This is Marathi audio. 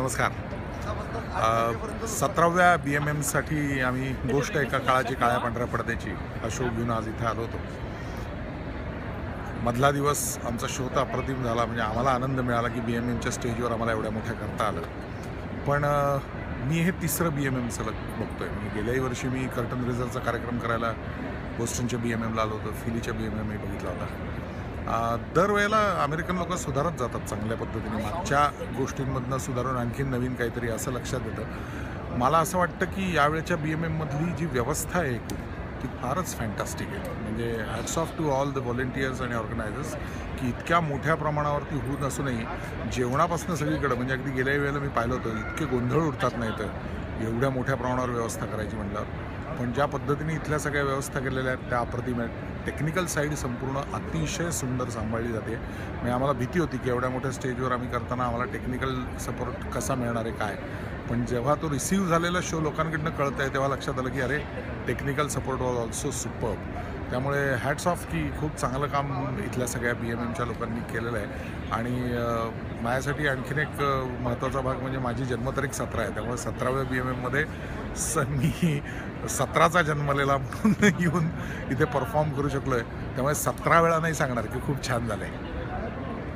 नमस्कार. सतराव्या बी एम एमसाठी आम्ही गोष्ट एका काळाची काळ्या पांढऱ्या पडद्याची अशोक घेऊन आज इथे आलो होतो. मधला दिवस आमचा शो तर अप्रतिम झाला म्हणजे आम्हाला आनंद मिळाला की बी एम एमच्या स्टेजवर आम्हाला एवढ्या मोठ्या करता आलं. पण मी हे तिसरं बी एम एम सलग आहे मी गेल्याही वर्षी मी कर्टन रेझरचा कार्यक्रम करायला बोस्टनच्या बी एम एमला आलो होतो. फिलीच्या बी एम एम बघितला होता. दरवेळेला अमेरिकन लोक सुधारत जातात चांगल्या पद्धतीने. मागच्या गोष्टींमधनं सुधारून आणखीन नवीन काहीतरी असं लक्षात येतं. मला असं वाटतं की यावेळच्या बी एम एममधली जी व्यवस्था आहे एकूण ती फारच फॅन्टॅस्टिक आहे. म्हणजे hats off to all the volunteers आणि ऑर्गनायझर्स की इतक्या मोठ्या प्रमाणावरती होत असूनही जेवणापासून सगळीकडं म्हणजे अगदी गेल्या वेळेला मी पाहिलं होतं इतके गोंधळ उठतात नाही तर एवढ्या मोठ्या प्रमाणावर व्यवस्था करायची म्हटल्यावर. पण ज्या पद्धतीने इथल्या सगळ्या व्यवस्था केलेल्या आहेत त्या अप्रतिम आहेत. टेक्निकल साईड संपूर्ण अतिशय सुंदर सांभाळली जाते. म्हणजे आम्हाला भीती होती की एवढ्या मोठ्या स्टेजवर आम्ही करताना आम्हाला टेक्निकल सपोर्ट कसा मिळणार आहे काय? पण जेव्हा तो रिसीव्ह झालेला शो लोकांकडनं कळत आहे तेव्हा लक्षात आलं की अरे technical support was also super त्यामुळे हॅट्स ऑफ की खूप चांगलं काम इथल्या सगळ्या बी एम एमच्या लोकांनी केलेलं आहे. आणि माझ्यासाठी आणखीन एक महत्त्वाचा भाग म्हणजे माझी जन्मतारीख सतरा आहे. त्यामुळे सतराव्या बी एम एममध्ये स मी सतराचा जन्मलेला म्हणून येऊन इथे परफॉर्म करू शकलो आहे त्यामुळे सतरा वेळा नाही सांगणार की खूप छान झालं आहे